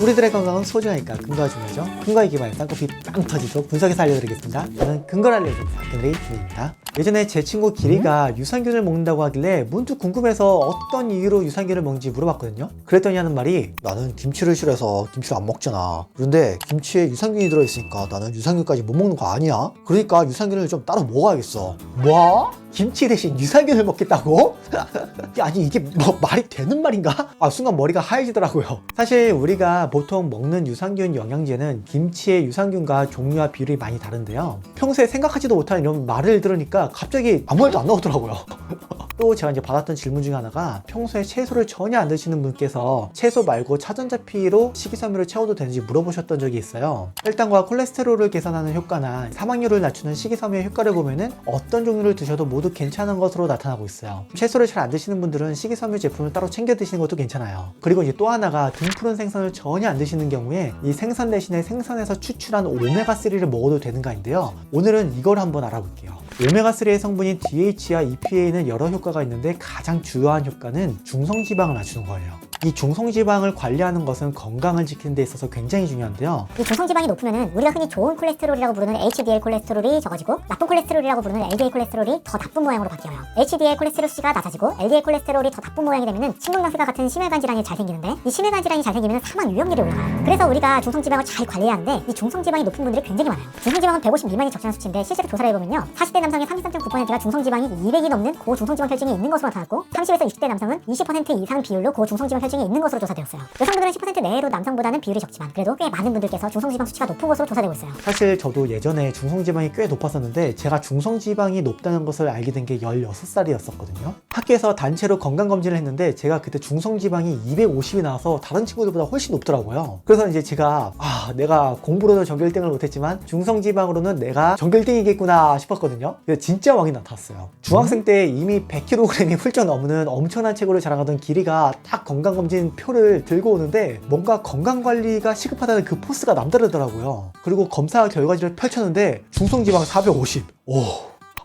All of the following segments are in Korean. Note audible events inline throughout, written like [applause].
우리들의 건강은 소중하니까 근거가 중요하죠. 근거에 기반해 쌍꺼풀이 빵 터지도록 분석해서 알려드리겠습니다. 저는 근거를 알려드립니다. 근거의 김입니다. 예전에 제 친구 기리가 유산균을 먹는다고 하길래 문득 궁금해서 어떤 이유로 유산균을 먹는지 물어봤거든요. 그랬더니 하는 말이 나는 김치를 싫어해서 김치를 안 먹잖아. 그런데 김치에 유산균이 들어있으니까 나는 유산균까지 못 먹는 거 아니야? 그러니까 유산균을 좀 따로 먹어야겠어. 뭐? 김치 대신 유산균을 먹겠다고? [laughs] 아니 이게 뭐 말이 되는 말인가? 아 순간 머리가 하얘지더라고요. 사실 우리가 보통 먹는 유산균 영양제는 김치의 유산균과 종류와 비율이 많이 다른데요. 평소에 생각하지도 못한 이런 말을 들으니까 갑자기 아무 말도 안 나오더라고요. [laughs] 또 제가 이제 받았던 질문 중에 하나가 평소에 채소를 전혀 안 드시는 분께서 채소 말고 차전자피로 식이섬유를 채워도 되는지 물어보셨던 적이 있어요. 혈당과 콜레스테롤을 개선하는 효과나 사망률을 낮추는 식이섬유의 효과를 보면은 어떤 종류를 드셔도 모두 괜찮은 것으로 나타나고 있어요. 채소를 잘 안 드시는 분들은 식이섬유 제품을 따로 챙겨 드시는 것도 괜찮아요. 그리고 이제 또 하나가 등푸른 생선을 전혀 안 드시는 경우에 이 생선 대신에 생선에서 추출한 오메가3를 먹어도 되는가인데요. 오늘은 이걸 한번 알아볼게요. 오메가3의 성분인 DHA, EPA는 여러 효과 가 있는데 가장 주요한 효과는 중성지방을 낮추는 거예요. 이 중성지방을 관리하는 것은 건강을 지키는 데 있어서 굉장히 중요한데요. 이 중성지방이 높으면은 우리가 흔히 좋은 콜레스테롤이라고 부르는 HDL 콜레스테롤이 적어지고 나쁜 콜레스테롤이라고 부르는 LDL 콜레스테롤이 더 나쁜 모양으로 바뀌어요. HDL 콜레스테롤 수치가 낮아지고 LDL 콜레스테롤이 더 나쁜 모양이 되면은 심근경색과 같은 심혈관 질환이 잘 생기는데 이 심혈관 질환이 잘 생기면 사망 위험률이 올라가요. 그래서 우리가 중성지방을 잘 관리해야 하는데 이 중성지방이 높은 분들이 굉장히 많아요. 중성지방은 150 미만이 적절한 수치인데 실제로 조사를 해보면요. 40대 남성의 33.9%가 중성지방이 200이 넘는 고중성지방 혈증이 있는 것으로 나타났고 30에서 60대 남성은 20% 이상 비율로 고중성지방 혈증이 있는 것으로 조사되었어요. 여성분들은 10% 내외로 남성보다는 비율이 적지만 그래도 꽤 많은 분들께서 중성지방 수치가 높은 것으로 조사되고 있어요. 사실 저도 예전에 중성지방이 꽤 높았었는데 제가 중성지방이 높다는 것을 알게 된 게 16살이었었거든요. 학교에서 단체로 건강검진을 했는데 제가 그때 중성지방이 250이 나와서 다른 친구들보다 훨씬 높더라고요. 그래서 이제 제가 아 내가 공부로는 전교 1등을 못했지만 중성지방으로는 내가 전교 1등이겠구나 싶었거든요. 근데 진짜 왕이 나타났어요. 중학생 때 이미 100kg이 훌쩍 넘는 엄청난 체구를 자랑하던 길이가 딱 건강검진 표를 들고 오는데 뭔가 건강관리가 시급하다는 그 포스가 남다르더라고요. 그리고 검사 결과지를 펼쳤는데 중성지방 450. 오,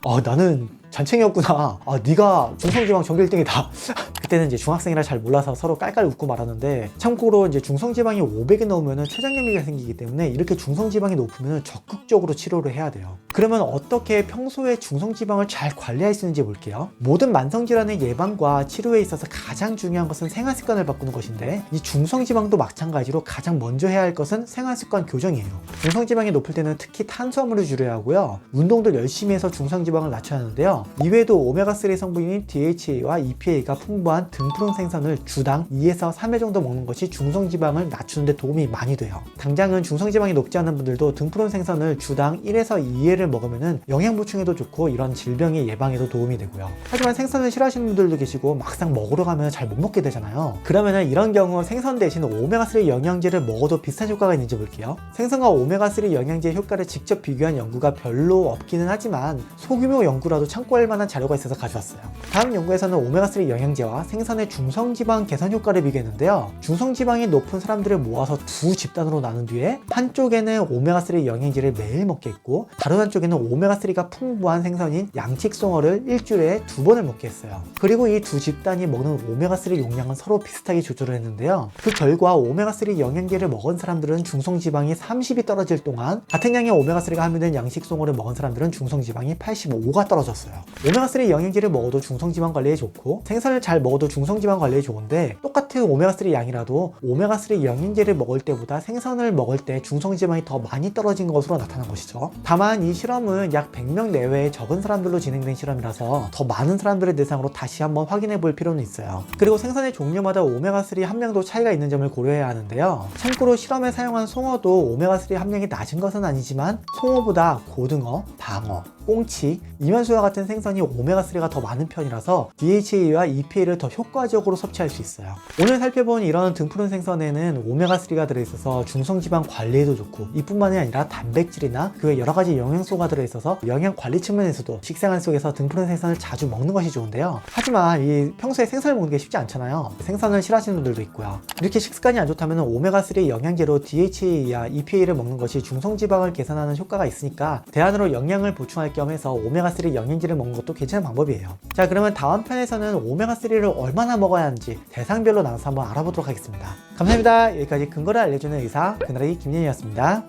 아 나는 잔챙이였구나. 아 네가 중성지방 전교 1등이다. [laughs] 그때는 이제 중학생이라 잘 몰라서 서로 깔깔 웃고 말았는데 참고로 이제 중성지방이 500이 넘으면 췌장염이 생기기 때문에 이렇게 중성지방이 높으면 적극적으로 치료를 해야 돼요. 그러면 어떻게 평소에 중성지방을 잘 관리할 수 있는지 볼게요. 모든 만성질환의 예방과 치료에 있어서 가장 중요한 것은 생활습관을 바꾸는 것인데 이 중성지방도 마찬가지로 가장 먼저 해야 할 것은 생활습관 교정이에요. 중성지방이 높을 때는 특히 탄수화물을 줄여야 하고요. 운동도 열심히 해서 중성지방을 낮춰야 하는데요. 이외에도 오메가3 성분인 DHA와 EPA가 풍부한 등푸른 생선을 주당 2에서 3회 정도 먹는 것이 중성지방을 낮추는 데 도움이 많이 돼요. 당장은 중성지방이 높지 않은 분들도 등푸른 생선을 주당 1에서 2회를 먹으면 영양 보충에도 좋고 이런 질병의 예방에도 도움이 되고요. 하지만 생선을 싫어하시는 분들도 계시고 막상 먹으러 가면 잘 못 먹게 되잖아요. 그러면은 이런 경우 생선 대신 오메가3 영양제를 먹어도 비슷한 효과가 있는지 볼게요. 생선과 오메가3 영양제의 효과를 직접 비교한 연구가 별로 없기는 하지만 소규모 연구라도 참고할 만한 자료가 있어서 가져왔어요. 다음 연구에서는 오메가3 영양제와 생선의 중성지방 개선 효과를 비교했는데요. 중성지방이 높은 사람들을 모아서 두 집단으로 나눈 뒤에 한쪽에는 오메가3 영양제를 매일 먹게 했고 다른 한쪽에는 오메가3가 풍부한 생선인 양식송어를 일주일에 두 번을 먹게 했어요. 그리고 이 두 집단이 먹는 오메가3 용량은 서로 비슷하게 조절을 했는데요. 그 결과 오메가3 영양제를 먹은 사람들은 중성지방이 30이 떨어질 동안 같은 양의 오메가3가 함유된 양식송어를 먹은 사람들은 중성지방이 85가 떨어졌어요. 오메가3 영양제를 먹어도 중성지방 관리에 좋고 생선을 잘 먹어도 중성지방 관리에 좋은데 똑같은 오메가3 양이라도 오메가3 영양제를 먹을 때보다 생선을 먹을 때 중성지방이 더 많이 떨어진 것으로 나타난 것이죠. 다만 이 실험은 약 100명 내외의 적은 사람들로 진행된 실험이라서 더 많은 사람들을 대상으로 다시 한번 확인해 볼 필요는 있어요. 그리고 생선의 종류마다 오메가3 함량도 차이가 있는 점을 고려해야 하는데요. 참고로 실험에 사용한 송어도 오메가3 함량이 낮은 것은 아니지만 송어보다 고등어, 방어, 꽁치, 이면수와 같은 생선이 오메가3가 더 많은 편이라서 DHA와 EPA를 더 효과적으로 섭취할 수 있어요. 오늘 살펴본 이런 등푸른 생선에는 오메가3가 들어있어서 중성지방 관리에도 좋고 이뿐만이 아니라 단백질이나 그외 여러 가지 영양소가 들어있어서 영양 관리 측면에서도 식생활 속에서 등푸른 생선을 자주 먹는 것이 좋은데요. 하지만 이 평소에 생선을 먹는 게 쉽지 않잖아요. 생선을 싫어하시는 분들도 있고요. 이렇게 식습관이 안 좋다면 오메가3 영양제로 DHA와 EPA를 먹는 것이 중성지방을 개선하는 효과가 있으니까 대안으로 영양 을 보충할 겸 해서 오메가3 영양제를 먹는 것도 괜찮은 방법이에요. 자, 그러면 다음 편에서는 오메가3를 얼마나 먹어야 하는지 대상별로 나눠서 한번 알아보도록 하겠습니다. 감사합니다. 여기까지 근거를 알려주는 의사 그나라기 김예이였습니다.